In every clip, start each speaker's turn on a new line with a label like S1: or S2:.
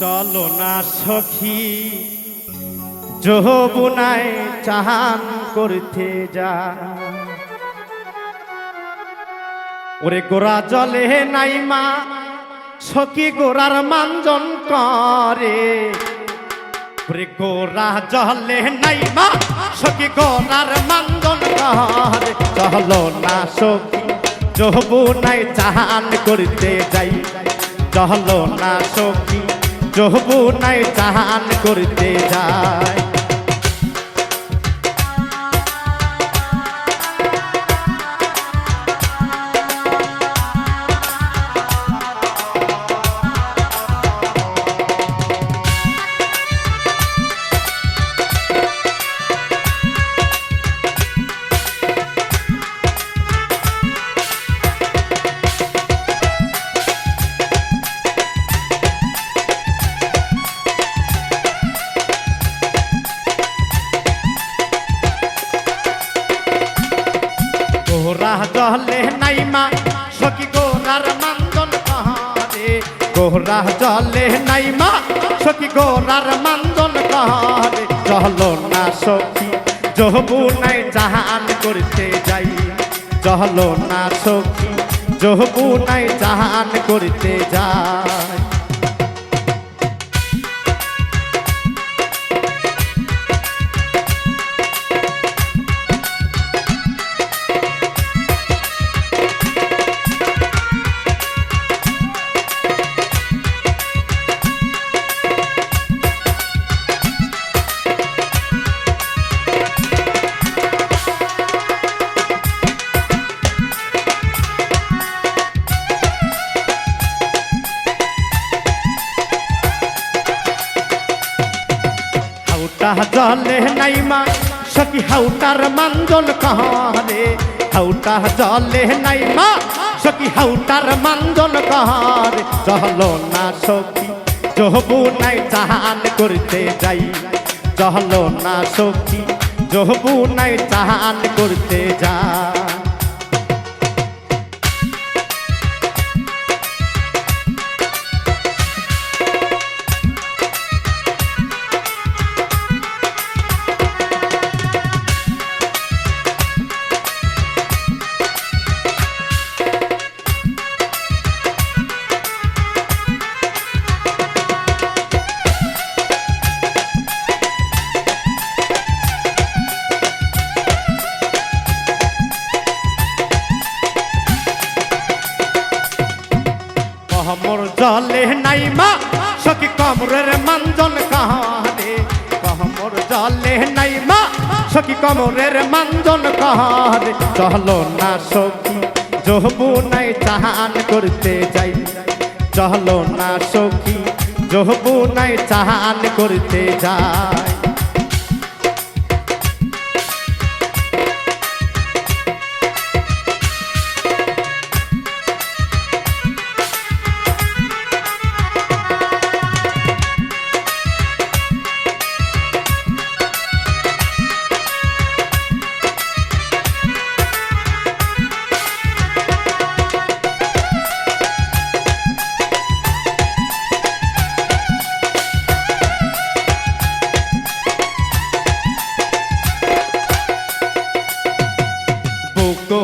S1: চলো না সখী। যৌবনায় চাহান করতে যা। ওরে গোরা জলে নাই মা, সখী গোরার মানজন করে। ওরে গোরা জলে নাই মা, সখী গোরার মানজন করে। চলো না সখী যৌবনায় চাহান করতে যাই। চলো না সখী যৌবনায় চাহান করতে যায়। জলে নাইমা, সখী গোরার মান্দন কাহারে? গোরা জলে নাইমা, সখী গোরার মান্দন কাহারে? চলো না সখী জহবু নাই জাহান করতে যাই। চলো না সখী জহবু নাই জাহান করতে যাই। হাউটা জলে নাই মা সখী হাউটার মানজন কাহারে হাউটা জলে নাই মা সখী হাউটার মানজন কাহারে চলো না সখী জহবু নাই চাহান করতে যাই চলো না সখী জহবু নাই চাহান করতে যাই জলে নাই মা, সখী কমরের মানজন কাহারে কহমর চলে নাই মা, সখী কমরের মানজন কাহারে চলো না সখী, জহবু নাই চাহান করতে যাই। চলো না সখী, জহবু নাই চাহান করতে যাই।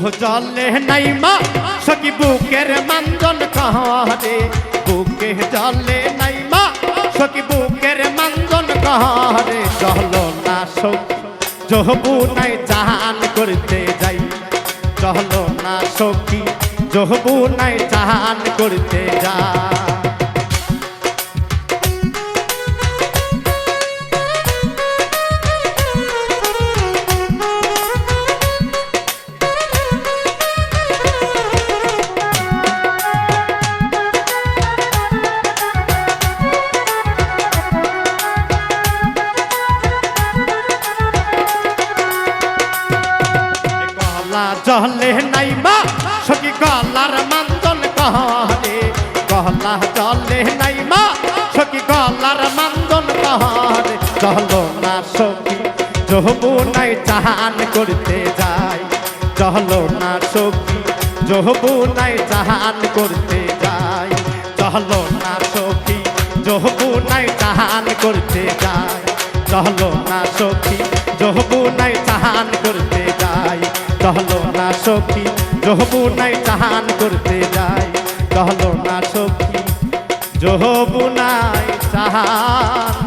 S1: বুক জলে নাই মা সখী বুকের মানজন কাহারে বুকে জলে নাই মা সখী বুকের মানজন কাহারে চলো না সখী জহবু নাই চাহান করতে যাই চলো না সখী জহবু নাই চাহান করতে যাই গলা নাই মা সখী গলার মান্দন কহরে গলা জলে নাই মা সখী গলার মান্দন কহরে চলো না সখী জহবু নাই চাহান করতে যাই চলো না সখী জহবু নাই চাহান করতে যাই চলো না সখী জহবু নাই চাহান করতে যায় চলো না সখী জহবু নাই চাহান করতে চলো না সখী নাই চাহান করতে যাই চলো না সখী নাই চাহান